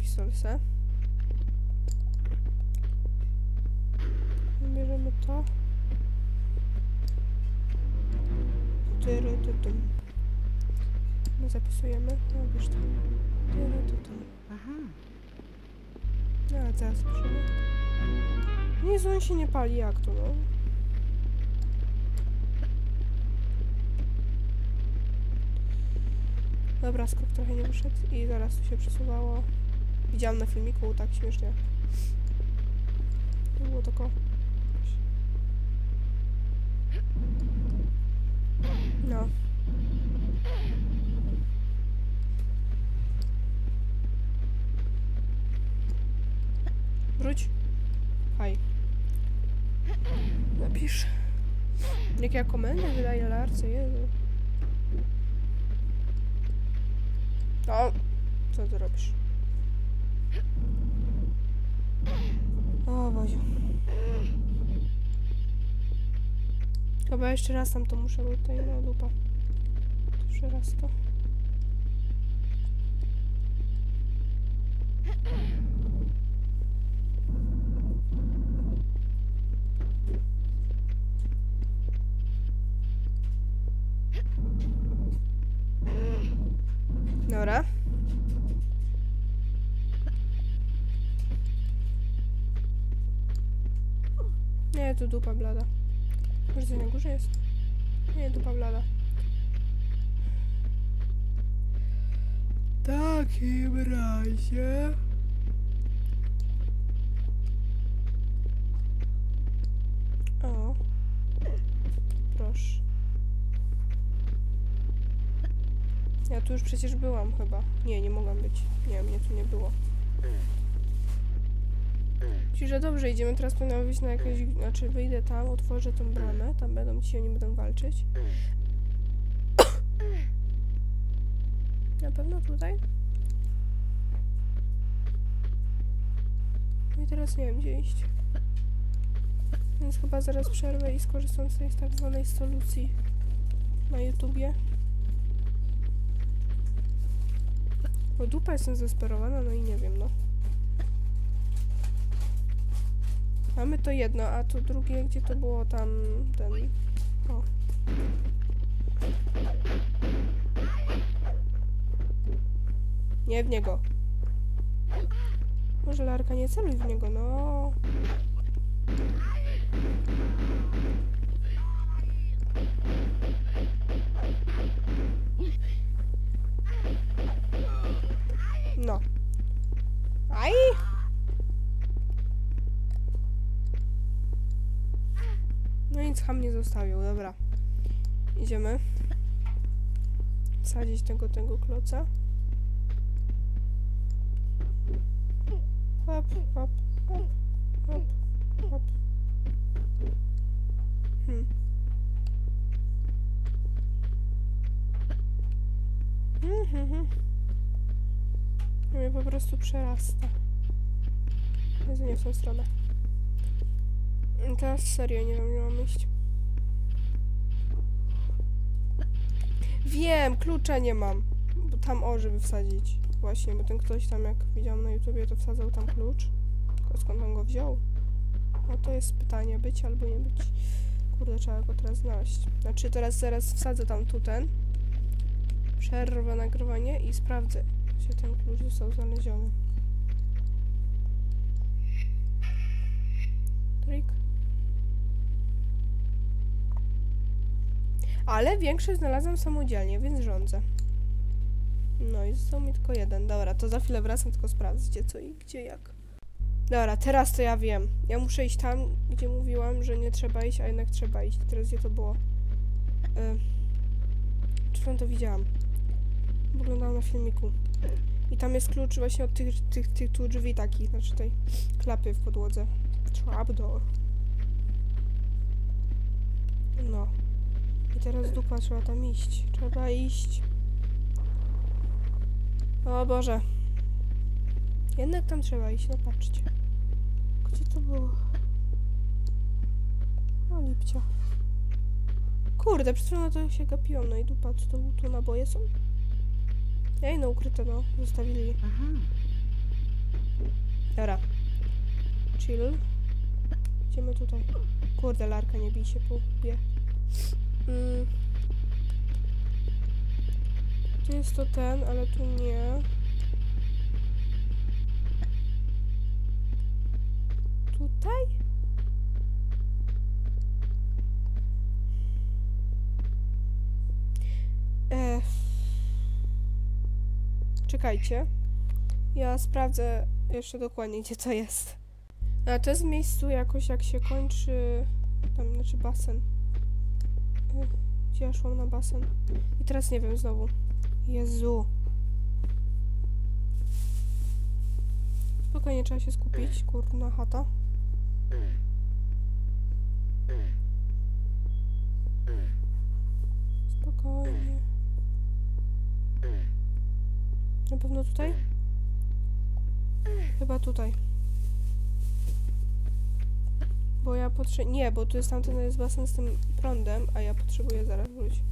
pistolse. Bierzemy to. Tyry, ty, tum. My zapisujemy. No, bierz to. Tyry, ty, tum. Aha. No, ale teraz piszemy. Jezu, on się nie pali, jak to, no? Dobra, skok trochę nie wyszedł i zaraz tu się przesuwało. Widziałam na filmiku, tak śmiesznie. To było tylko... No. Wróć. Haj. Napisz. Jak ja komendę wydaję larce, Jezu. O! Co ty robisz? O Boziu. Chyba jeszcze raz tam to muszę, bo tutaj no dupa. Jeszcze raz to. Dobra. Nie, to dupa blada. Może na górze jest? Nie, dupa blada. W takim razie... O. Proszę. Ja tu już przecież byłam chyba. Nie, nie mogłam być. Nie, mnie tu nie było. Czyli, że dobrze, idziemy teraz powinna wyjść na jakieś... Znaczy, wyjdę tam, otworzę tą bramę. Tam będą ci, oni będą walczyć. Na pewno tutaj? I teraz nie wiem, gdzie iść. Więc chyba zaraz przerwę i skorzystam z tej tak zwanej solucji na YouTubie. Bo dupa jestem zdesperowana, no i nie wiem, no. Mamy to jedno, a to drugie, gdzie to było tam ten... O. Nie w niego. Może Larka nie celuj w niego, no. No. Aj! No nic, ham nie zostawił, dobra. Idziemy. Wsadzić tego, tego kloca. Hop, hop, hop, hop, hop. Hmm. Hmm, hmm. Mnie po prostu przerasta. Jezu, nie w tą stronę. Teraz serio nie wiem, gdzie mam iść. Wiem, klucza nie mam. Bo tam o, wsadzić. Właśnie, bo ten ktoś tam, jak widziałam na YouTubie, to wsadzał tam klucz. Tylko skąd on go wziął? No to jest pytanie, być albo nie być. Kurde, trzeba go teraz znaleźć. Znaczy, teraz zaraz wsadzę tam tu ten. Przerwę nagrywanie i sprawdzę, czy ten klucz został znaleziony. Trik. Ale większość znalazłam samodzielnie, więc rządzę. No i został mi tylko jeden. Dobra, to za chwilę wracam, tylko sprawdzę gdzie co i gdzie jak. Dobra, teraz to ja wiem. Ja muszę iść tam, gdzie mówiłam, że nie trzeba iść, a jednak trzeba iść. Teraz gdzie to było? Y czy tam to widziałam? Oglądałam na filmiku. I tam jest klucz właśnie od tych, tych, tych tu drzwi takich, znaczy tej klapy w podłodze. Trapdoor. No. I teraz dupa, trzeba tam iść. Trzeba iść. O Boże. Jednak tam trzeba iść, no patrzcie. Gdzie to było? O lipcia. Kurde, przed chwilą to się gapiłam, no i dupa, co to tu naboje są? Ej, no ukryte, no. Zostawili. Aha. Dobra. Chill. Idziemy tutaj. Kurde, larka, nie bij się po łbie. Mm. Tu jest to ten, ale tu nie. Tutaj? Czekajcie. Ja sprawdzę jeszcze dokładnie, gdzie to jest. A to jest w miejscu jakoś, jak się kończy... Tam, znaczy basen. Gdzie ja szłam na basen? I teraz nie wiem znowu. Jezu. Spokojnie, trzeba się skupić. Kurna chata. Spokojnie. Na pewno tutaj? Chyba tutaj. Bo ja potrzebuję... Nie, bo tu jest tamten jest basen z tym prądem, a ja potrzebuję zaraz wrócić.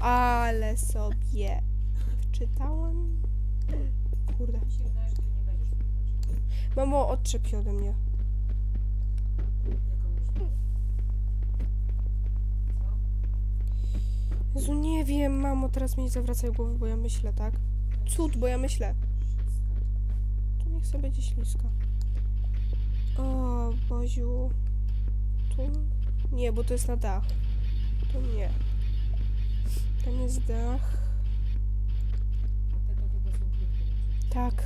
Ale sobie wczytałam. Kurde. Mamo, odczep się ode mnie. Jezu, nie wiem, mamo, teraz mi zawracają głowy, bo ja myślę, tak? Cud, bo ja myślę. Tu niech sobie będzie śliska. O, Boziu. Tu? Nie, bo to jest na dach. Tu nie. Tam jest dach. To chyba są. Tak.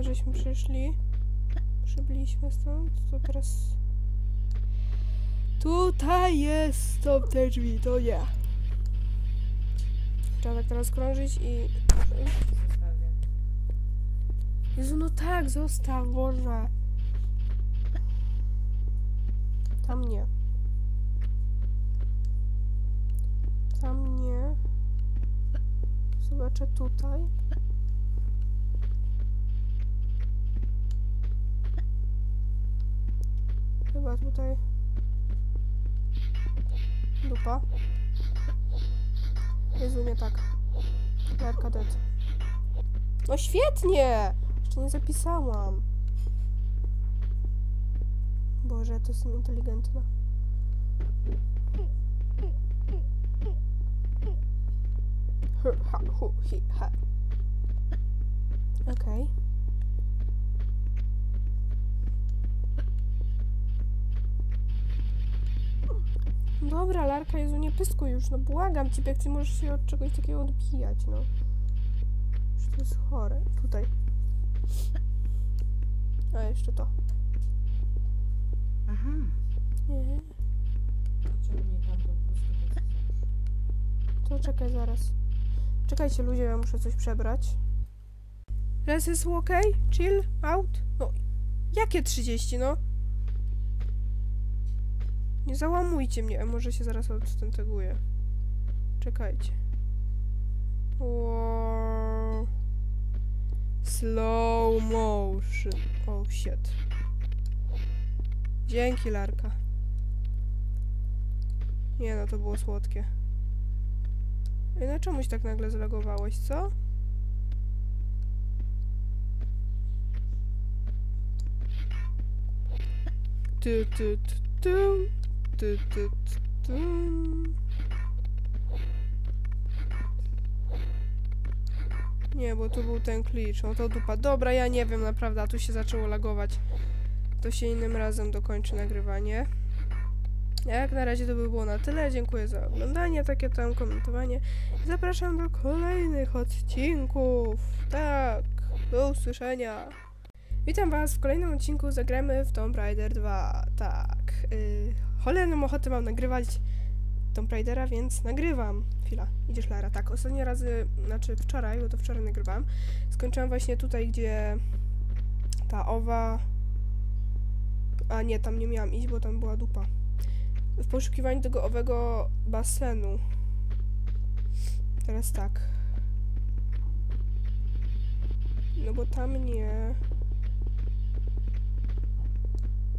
Żeśmy przyszli. Przybyliśmy stąd, to teraz... Tutaj jest! Są te drzwi, to nie. Trzeba tak teraz krążyć i... Jezu, no tak, zostaw, Boże. Tam nie. Tam nie. Zobaczę tutaj. Chyba tutaj. Dupa. Jezu, nie tak. Jarka dead. No świetnie! Jeszcze nie zapisałam. Boże, to jestem inteligentna. Okej. Dobra, Larka, Jezu, nie pyskuj już, no błagam cię, jak ty możesz się od czegoś takiego odbijać, no. Już to jest chore. Tutaj. A, jeszcze to. Aha. Nie. To czekaj zaraz. Czekajcie ludzie, ja muszę coś przebrać. Res jest ok? Chill? Out? No, jakie 30, no? Nie załamujcie mnie, a może się zaraz odstenteguję. Czekajcie. Wow. Slow motion. Oh shit. Dzięki, Larka. Nie no, to było słodkie. Ej, no czemuś tak nagle zlogowałeś, co? Ty, ty, ty, ty, ty, ty, ty, Nie, bo tu był ten klicz, no to dupa. Dobra, ja nie wiem, naprawdę, a tu się zaczęło lagować. To się innym razem dokończy nagrywanie. Jak na razie to by było na tyle. Dziękuję za oglądanie, takie tam komentowanie. Zapraszam do kolejnych odcinków. Tak, do usłyszenia. Witam Was w kolejnym odcinku Zagramy w Tomb Raider 2. Tak, yy, cholerną ochotę mam nagrywać Tomb Raidera, więc nagrywam. Chwila, idziesz Lara. Tak, ostatnie razy, znaczy wczoraj, bo to wczoraj nagrywałam. Skończyłam właśnie tutaj, gdzie ta owa... A nie, tam nie miałam iść, bo tam była dupa w poszukiwaniu tego owego basenu. Teraz tak. No bo tam nie.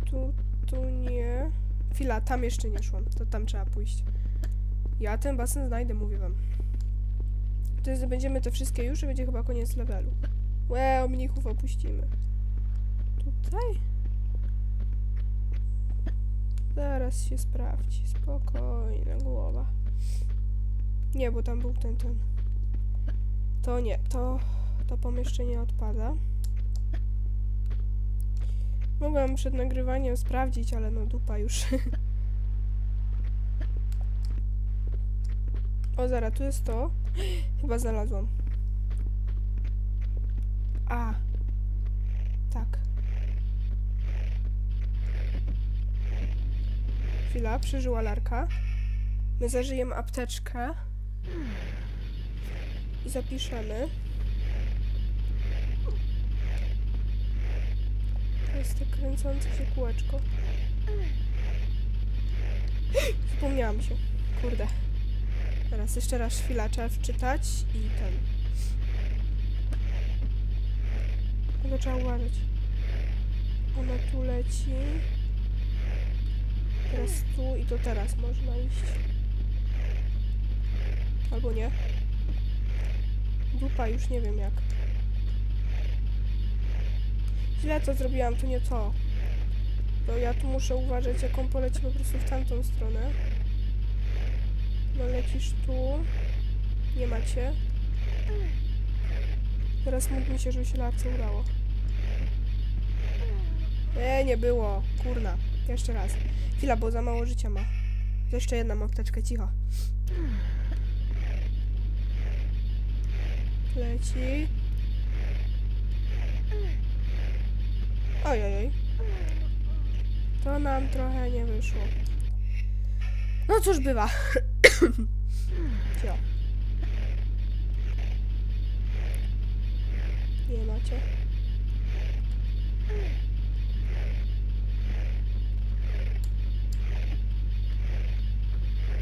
Tu, tu nie. Chwila, tam jeszcze nie szłam. To tam trzeba pójść. Ja ten basen znajdę, mówię wam. Wtedy będziemy te wszystkie już i będzie chyba koniec levelu. Łe, mnichów opuścimy. Tutaj? Zaraz się sprawdzi. Spokojna głowa. Nie, bo tam był ten, ten. To nie, to, to pomieszczenie odpada. Mogłam przed nagrywaniem sprawdzić, ale no dupa już. o, zara, tu jest to. Chyba znalazłam. A. Tak. Chwila, przeżyła larka. My zażyjemy apteczkę. I zapiszemy. To jest to kręcące się kółeczko. Zapomniałam się. Kurde. Teraz jeszcze raz chwila, trzeba wczytać i ten. Tylko trzeba uważać. Ona tu leci. Teraz tu i to teraz można iść. Albo nie. Dupa, już nie wiem jak. Źle to zrobiłam, to nie to. Ja tu muszę uważać, jak on poleci po prostu w tamtą stronę. No lecisz tu. Nie macie. Teraz mi się, żeby się larce udało. E, nie było. Kurna. Jeszcze raz. Chwila, bo za mało życia ma. Jeszcze jedna mam apteczkę, cicho. Leci. Ojej. To nam trochę nie wyszło. No cóż bywa. Cio. Nie macie.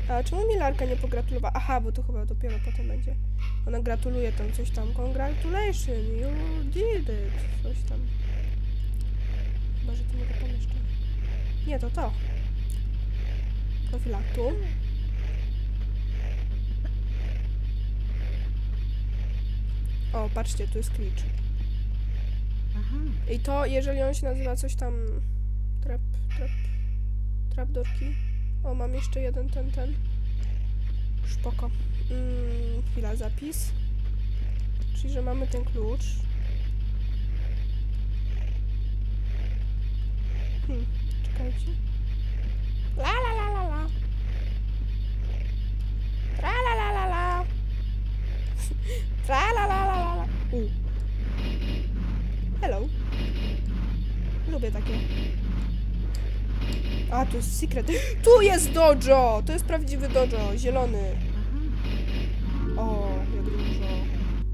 A czemu mi Larka nie pogratulowała? Aha, bo to chyba dopiero potem będzie. Ona gratuluje tam coś tam. Congratulations, you did it. Coś tam. Chyba, że to nie to pomieszczenie. Nie, to to. To O, patrzcie, tu jest klucz. Aha. I to, jeżeli on się nazywa coś tam... Trap, trap... Trapdoorki. O, mam jeszcze jeden ten, ten. Szpoko. Mm, chwila, zapis. Czyli, że mamy ten klucz. Hmm, czekajcie. Takie. A, tu jest secret. Tu jest dojo! To jest prawdziwy dojo, zielony. O, jak dużo.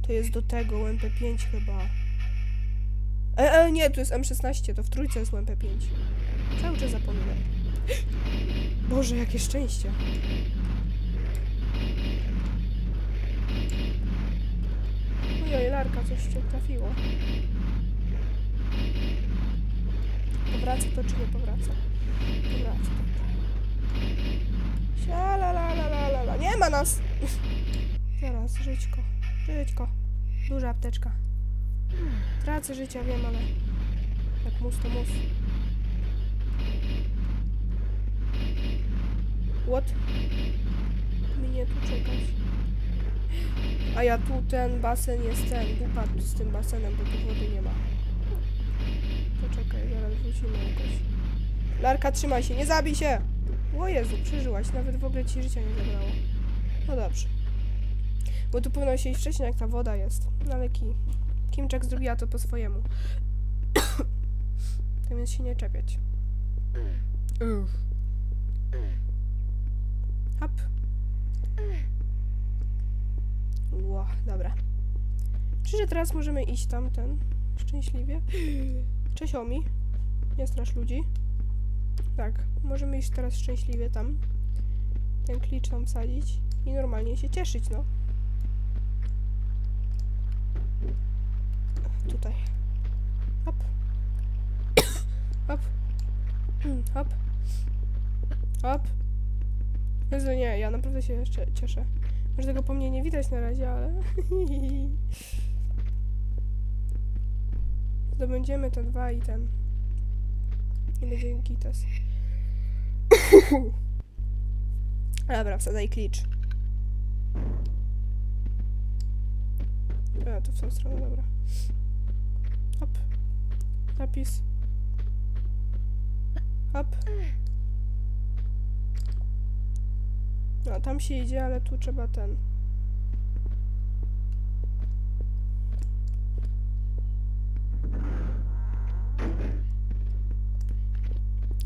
To jest do tego MP5 chyba. E, e, nie, tu jest M16, to w trójce jest MP5. Cały czas zapominam. Boże, jakie szczęście. Ojoj, Larka, coś cię trafiło. Powraca to czy nie powraca? Powraca. Sia, la, la, la, la, la, la. Nie ma nas! Zaraz, żyćko. Żyćko. Duża apteczka. Tracę życia, wiem, ale... Jak mus to mus. What? Mnie tu czekać. A ja tu ten basen jest ten. Dupa z tym basenem, bo tu wody nie ma. To czekaj, zaraz wrócimy jakoś. Larka, trzymaj się, nie zabij się! O Jezu, przeżyłaś, nawet w ogóle ci życia nie zabrało. No dobrze. Bo tu powinno się iść wcześniej, jak ta woda jest. No ale ki. Kimczak zrobiła to po swojemu. tak więc się nie czepiać. Uff. Hop. Ło, dobra. Czy że teraz możemy iść tamten szczęśliwie? Cześć Omi. Nie strasz ludzi. Tak, możemy iść teraz szczęśliwie tam. Ten klicz tam wsadzić i normalnie się cieszyć, no. Tutaj. Hop. Hop. Hop. Hop. Jezu, nie, ja naprawdę się jeszcze cieszę. Może tego po mnie nie widać na razie, ale... Zdobędziemy te dwa i ten. I będzie gites. Dobra, wsadzaj klicz. A, to w tą stronę, dobra. Hop. Napis. Hop. No, tam się idzie, ale tu trzeba ten.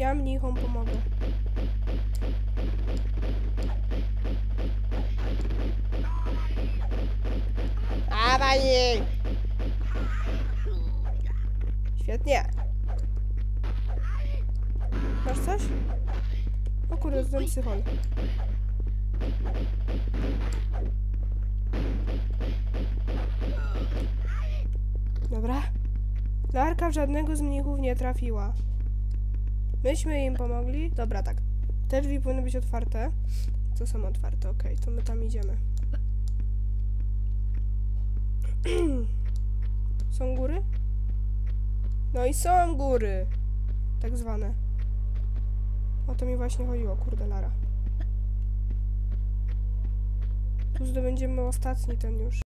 Ja mnichom pomogę. Dawaj! Świetnie. Masz coś? O kurde, zdałem psychol. Dobra. Larka w żadnego z mnichów nie trafiła. Myśmy im pomogli. Dobra, tak. Te drzwi powinny być otwarte. To są otwarte, okej, to my tam idziemy. są góry? No i są góry! Tak zwane. O to mi właśnie chodziło, kurde Lara. Tu zdobędziemy ostatni ten już.